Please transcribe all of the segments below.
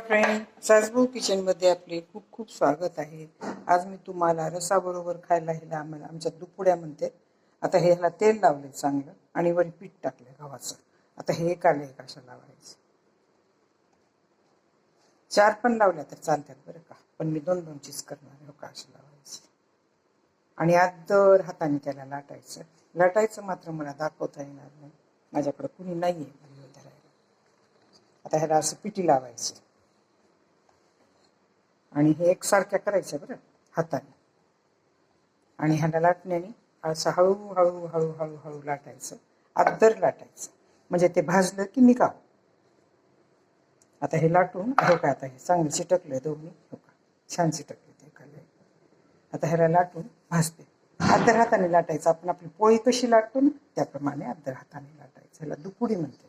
Friend सासबू किचनमध्ये आपले खूप खूप स्वागत आहे. आज मी तुम्हाला रसाबरोबर खायला ह्याला आम्हाला आमच्या दुपुड्या म्हणते. आता हे ह्याला तेल लावले चांगलं आणि वर पीठ टाकले गव्हाचं. आता हे एक आले कशा लावायचं? चार पण लावल्या तर चालतात बरं का. पण मी दोन दोन चीज करणार हो का अशा लावायची. आणि आदर हाताने त्याला लाटायचं. लाटायचं मात्र मला दाखवता येणार नाही. माझ्याकडे कुणी नाही आहे आता ह्याला असं पिटी लावायचं. आणि हे एकसारख्या करायचं बरं हाताने. आणि ह्याला लाटण्याने असं हळू हळू हळू हळू हळू लाटायचं. आदर लाटायचं. म्हणजे ते भाजलं की निघाव आता हे लाटून हो का आता हे चांगलं चिटकलं दोन्ही. हो का छान चिटकले ते खाल्ले आता ह्याला लाटून भाजते. आदर हाताने लाटायचं. आपण आपली पोळी कशी लाटतो ना त्याप्रमाणे आदर हाताने लाटायचं. ह्याला दुपुडी म्हणते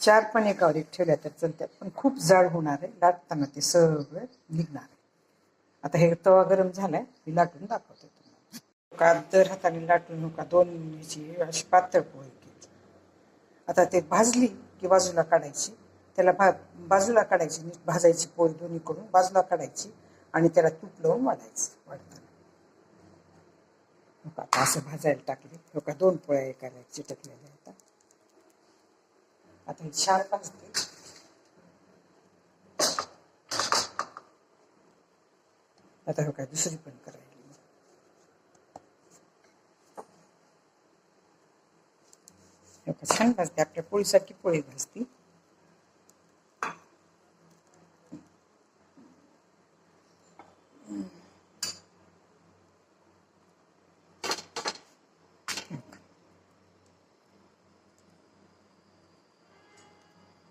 चार पण एकावर एक ठेवल्या तर चलत्यात पण खूप जाड होणार आहे. लाटताना ते सगळं निघणार आहे. आता हे तवा गरम झालाय. मी लाटून दाखवते तुम्हाला. का दर हाताने लाटून नका. दोन याची अशी पातळ पोळी केली. आता ते भाजली की बाजूला काढायची. त्याला भा बाजूला काढायची नीट भाजायची पोळी दोन्हीकडून. बाजूला काढायची आणि त्याला तूप लावून वाढायचं वाढताना. असं भाजायला टाकले. हो का दोन पोळ्या एका चिटकलेल्या आता आता हे छान भाजते आता हो काय दुसरी पण करायला छान भाजते आपल्या पोळीसारखी पोळी भाजती.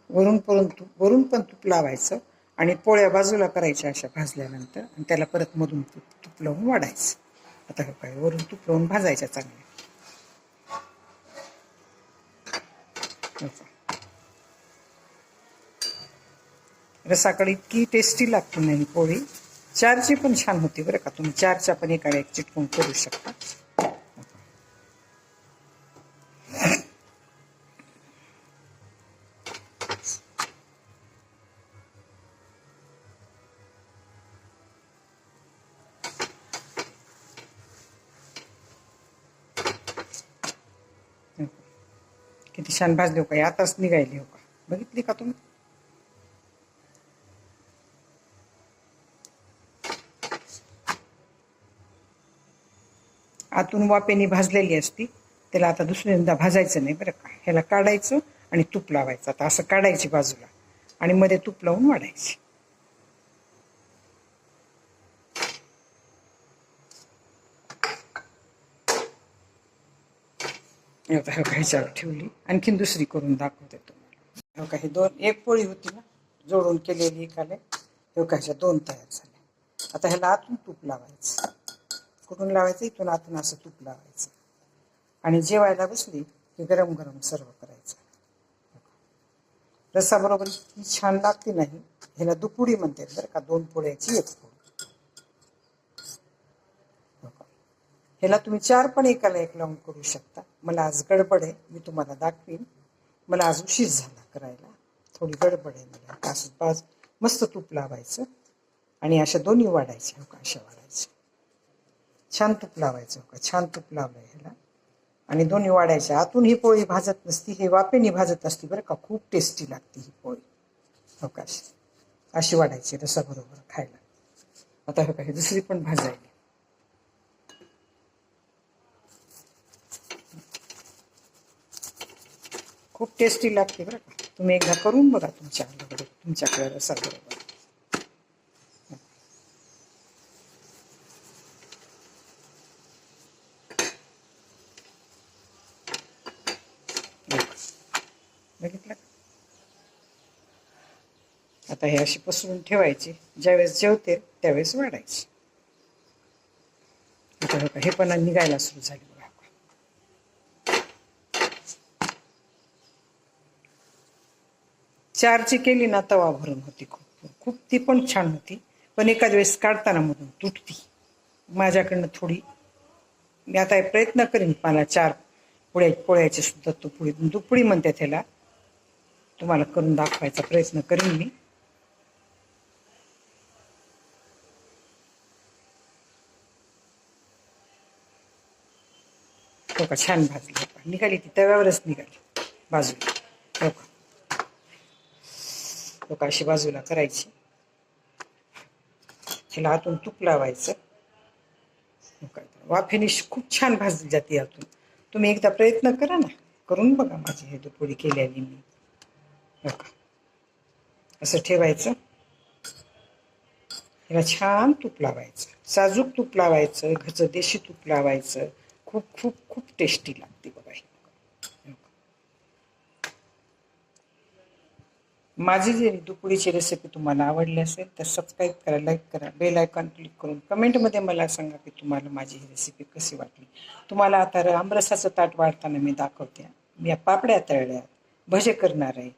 वरून पण तूप वरून पण तूप लावायचं आणि पोळ्या बाजूला करायच्या अशा भाजल्यानंतर आणि त्याला परत मधून तूप तूप लावून वाढायचं. आता हे काय वरून तूप लावून भाजायच्या चांगल्या. रसाकडे इतकी टेस्टी लागते नाही पोळी. चारची पण छान होती बरं का तुम्ही चारच्या पण एका एक चिटकून करू शकता. किती छान भाजली हो का? आताच निघायली हो का? बघितली का तुम्ही? आतून वापेनी भाजलेली असती त्याला आता दुसऱ्यांदा भाजायचं नाही बरं का? ह्याला काढायचं आणि तूप लावायचं. आता असं काढायची बाजूला आणि मध्ये तूप लावून वाढायची. आता हो ह्याच्यावर ठेवली. आणखीन दुसरी करून दाखवते तुम्हाला. हो ही दोन एक पोळी होती ना जोडून केलेली एकाले. हो ह्याच्या दोन तयार झाल्या. आता ह्याला आतून तूप लावायचं. कुठून लावायचं? इथून आतून असं तूप लावायचं. आणि जेवायला बसली की गरम गरम सर्व करायचं. रसाबरोबर इतकी छान लागते नाही. ह्याला दुपुडी म्हणते बरं का दोन पोळ्याची एक पोळी हो का. ह्याला तुम्ही चार पण एकाला एक लावून करू शकता. मला आज गडबड आहे मी तुम्हाला दाखवीन. मला आज उशीर झाला करायला. थोडी गडबड आहे मला. आता असं पाच मस्त तूप लावायचं आणि अशा दोन्ही वाढायच्या हो का? अशा वाढायच्या छान तूप लावायचं हो का? छान तूप लावलं ह्याला. आणि दोन्ही वाढायच्या आतून ही पोळी भाजत नसती हे वापेनी भाजत असती बरं का. खूप टेस्टी लागते ही पोळी. हो का? अशी वाढायची रसाबरोबर खायला. आता हो का हे दुसरी पण भाजायची खूप टेस्टी लागते बरं का. तुम्ही एकदा करून बघा तुमच्या बरोबर तुमच्याकडे रसाबरोबर बघितलं आता हे अशी पसरून ठेवायची. ज्यावेळेस जेवते त्यावेळेस वाढायची. आता हे पण निघायला सुरू झाली चारची केली ना तवा भरून होती खूप. खूप ती पण छान होती. पण एकाच वेळेस काढताना म्हणून तुटती. माझ्याकडनं थोडी. मी आता प्रयत्न करीन मला चार पोळ्या पोळ्याचे सुद्धा तुपडी दुपडी म्हणते त्याला. तुम्हाला करून दाखवायचा प्रयत्न करीन मी. तो का? छान भाजली. निघाली ती तव्यावरच निघाली. बाजू हो हो अशी बाजूला करायची. हिला आतून तूप लावायचं. हो खूप छान भाजली जाते आतून. तुम्ही एकदा प्रयत्न करा ना. करून बघा माझी हे दुपोळी केलेली मी. हो असं ठेवायचं. हिला छान तूप लावायचं. साजूक तूप लावायचं. घरचं देशी तूप लावायचं. खूप खूप खूप टेस्टी लागते बघा माझी जी दुपुळीची रेसिपी तुम्हाला आवडली असेल तर सबस्क्राईब करा लाईक करा बेल आयकॉन क्लिक करून कमेंटमध्ये मला सांगा की तुम्हाला माझी ही रेसिपी कशी वाटली. तुम्हाला आता आमरसाचं ताट वाढताना मी दाखवते. मी या पापड्या तळल्या भजे करणार आहे.